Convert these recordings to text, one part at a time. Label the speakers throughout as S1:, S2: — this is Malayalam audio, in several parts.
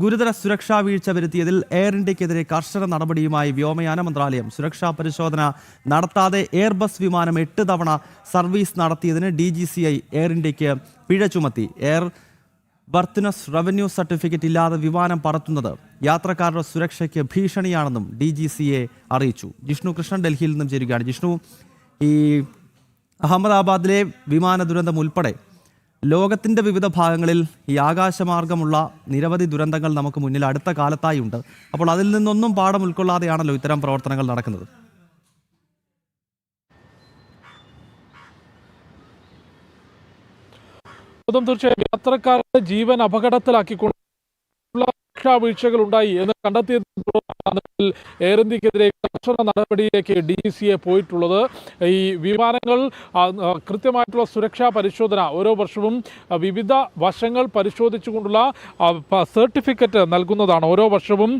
S1: ഗുരുതര സുരക്ഷാ വീഴ്ച വരുത്തിയതിൽ എയർ ഇന്ത്യക്കെതിരെ കർശന നടപടിയുമായി വ്യോമയാന മന്ത്രാലയം. സുരക്ഷാ പരിശോധന നടത്താതെ എയർബസ് വിമാനം എട്ട് തവണ സർവീസ് നടത്തിയതിന് D G C A air ഇന്ത്യയ്ക്ക് പിഴ ചുമത്തി. എയർ ബർത്തിനസ് റവന്യൂ സർട്ടിഫിക്കറ്റ് ഇല്ലാതെ വിമാനം പറത്തുന്നത് യാത്രക്കാരുടെ സുരക്ഷയ്ക്ക് ഭീഷണിയാണെന്നും ഡി ജി സി എ അറിയിച്ചു. ജിഷ്ണു കൃഷ്ണൻ ഡൽഹിയിൽ നിന്നും ചേരുകയാണ്. ജിഷ്ണു ഈ അഹമ്മദാബാദിലെ വിമാന ദുരന്തം ഉൾപ്പെടെ ലോകത്തിന്റെ വിവിധ ഭാഗങ്ങളിൽ ഈ ആകാശമാർഗമുള്ള നിരവധി ദുരന്തങ്ങൾ നമുക്ക് മുന്നിൽ അടുത്ത കാലത്തായി ഉണ്ട് അപ്പോൾ അതിൽ നിന്നൊന്നും പാഠം ഉൾക്കൊള്ളാതെയാണല്ലോ ഇത്തരം പ്രവർത്തനങ്ങൾ നടക്കുന്നത്.
S2: തീർച്ചയായും യാത്രക്കാരുടെ ജീവൻ അപകടത്തിലാക്കിക്കൊണ്ട് വീഴ്ചകൾ ഉണ്ടായി എന്ന് കണ്ടെത്തിയതിൽ എയർ ഇന്ത്യക്കെതിരെ കർശന നടപടിയിലേക്ക് ഡി സി എ പോയിട്ടുള്ളത്. ഈ വിമാനങ്ങൾ കൃത്യമായിട്ടുള്ള സുരക്ഷാ പരിശോധന ഓരോ വർഷവും വിവിധ വശങ്ങൾ പരിശോധിച്ചുകൊണ്ടുള്ള സർട്ടിഫിക്കറ്റ് നൽകുന്നതാണ്. ഓരോ വർഷവും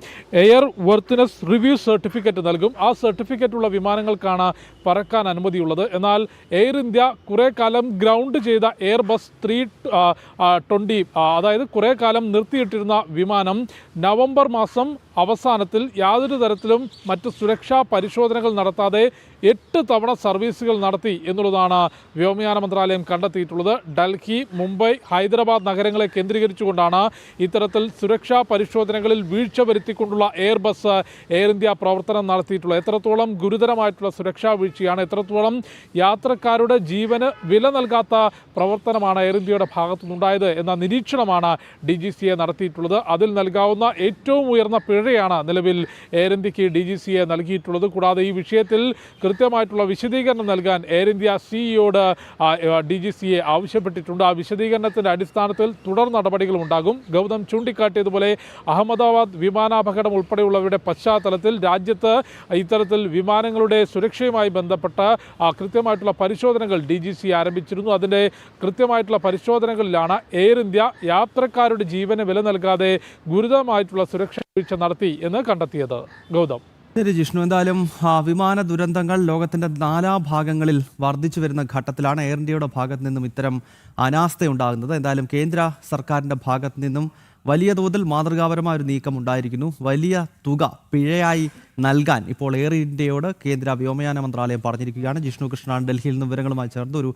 S2: എയർ വർത്തിനസ് റിവ്യൂ സർട്ടിഫിക്കറ്റ് നൽകും. ആ സർട്ടിഫിക്കറ്റ് ഉള്ള വിമാനങ്ങൾക്കാണ് പറക്കാൻ അനുമതിയുള്ളത്. എന്നാൽ എയർ ഇന്ത്യ കുറേ കാലം ഗ്രൗണ്ട് ചെയ്ത എയർ ബസ് ത്രീ ട്വന്റി അതായത് കുറേ കാലം നിർത്തിയിട്ടിരുന്ന വിമാനം നവംബർ മാസം അവസാനത്തിൽ യാതൊരു തരത്തിലും മറ്റ് സുരക്ഷാ പരിശോധനകൾ നടത്താതെ എട്ട് തവണ സർവീസുകൾ നടത്തി എന്നുള്ളതാണ് വ്യോമയാന മന്ത്രാലയം കണ്ടെത്തിയിട്ടുള്ളത്. ഡൽഹി മുംബൈ ഹൈദരാബാദ് നഗരങ്ങളെ കേന്ദ്രീകരിച്ചുകൊണ്ടാണ് ഇത്തരത്തിൽ സുരക്ഷാ പരിശോധനകളിൽ വീഴ്ച വരുത്തിക്കൊണ്ടുള്ള എയർ ബസ് എയർ ഇന്ത്യ പ്രവർത്തനം നടത്തിയിട്ടുള്ളത്. എത്രത്തോളം ഗുരുതരമായിട്ടുള്ള സുരക്ഷാ വീഴ്ചയാണ് എത്രത്തോളം യാത്രക്കാരുടെ ജീവന് വില നൽകാത്ത പ്രവർത്തനമാണ് എയർ ഇന്ത്യയുടെ ഭാഗത്തുനിന്നുണ്ടായത് എന്ന നിരീക്ഷണമാണ് ഡി ജി നടത്തിയിട്ടുള്ളത്. അതിൽ നൽകാവുന്ന ഏറ്റവും ഉയർന്ന പിഴയാണ് നിലവിൽ എയർ ഇന്ത്യയ്ക്ക് ഡി ജി സിയെ നൽകിയിട്ടുള്ളത്. കൂടാതെ ഈ വിഷയത്തിൽ കൃത്യമായിട്ടുള്ള വിശദീകരണം നൽകാൻ എയർ ഇന്ത്യ സിഇയോട് ഡി ജി സിയെ ആവശ്യപ്പെട്ടിട്ടുണ്ട്. ആ വിശദീകരണത്തിന്റെ അടിസ്ഥാനത്തിൽ തുടർ നടപടികളും ഉണ്ടാകും. ഗൗതം ചൂണ്ടിക്കാട്ടിയതുപോലെ അഹമ്മദാബാദ് വിമാനാപകടം ഉൾപ്പെടെയുള്ളവരുടെ പശ്ചാത്തലത്തിൽ രാജ്യത്ത് ഇത്തരത്തിൽ വിമാനങ്ങളുടെ സുരക്ഷയുമായി ബന്ധപ്പെട്ട കൃത്യമായിട്ടുള്ള പരിശോധനകൾ ഡി ജി സി ആരംഭിച്ചിരുന്നു. അതിന്റെ കൃത്യമായിട്ടുള്ള പരിശോധനകളിലാണ് എയർ ഇന്ത്യ യാത്രക്കാരുടെ ജീവന് വില നൽകാതെ ഗുരുതരമായിട്ടുള്ള സുരക്ഷാ വീഴ്ച നടത്തി എന്ന് കണ്ടെത്തിയത് ഗൗതം.
S1: ജിഷ്ണു. എന്തായാലും വിമാന ദുരന്തങ്ങൾ ലോകത്തിന്റെ നാലാ ഭാഗങ്ങളിൽ വർദ്ധിച്ചു വരുന്ന ഘട്ടത്തിലാണ് എയർ ഇന്ത്യയുടെ ഭാഗത്ത് നിന്നും ഇത്തരം അനാസ്ഥ ഉണ്ടാകുന്നത്. എന്തായാലും കേന്ദ്ര സർക്കാരിന്റെ ഭാഗത്ത് നിന്നും വലിയ തോതിൽ മാതൃകാപരമായ ഒരു നീക്കം ഉണ്ടായിരിക്കുന്നു. വലിയ തുക പിഴയായി നൽകാൻ ഇപ്പോൾ എയർ ഇന്ത്യയോട് കേന്ദ്ര വ്യോമയാന മന്ത്രാലയം പറഞ്ഞിരിക്കുകയാണ്. ജിഷ്ണു കൃഷ്ണൻ ഡൽഹിയിൽ നിന്ന് വിവരങ്ങളുമായി ചേർന്ന് ഒരു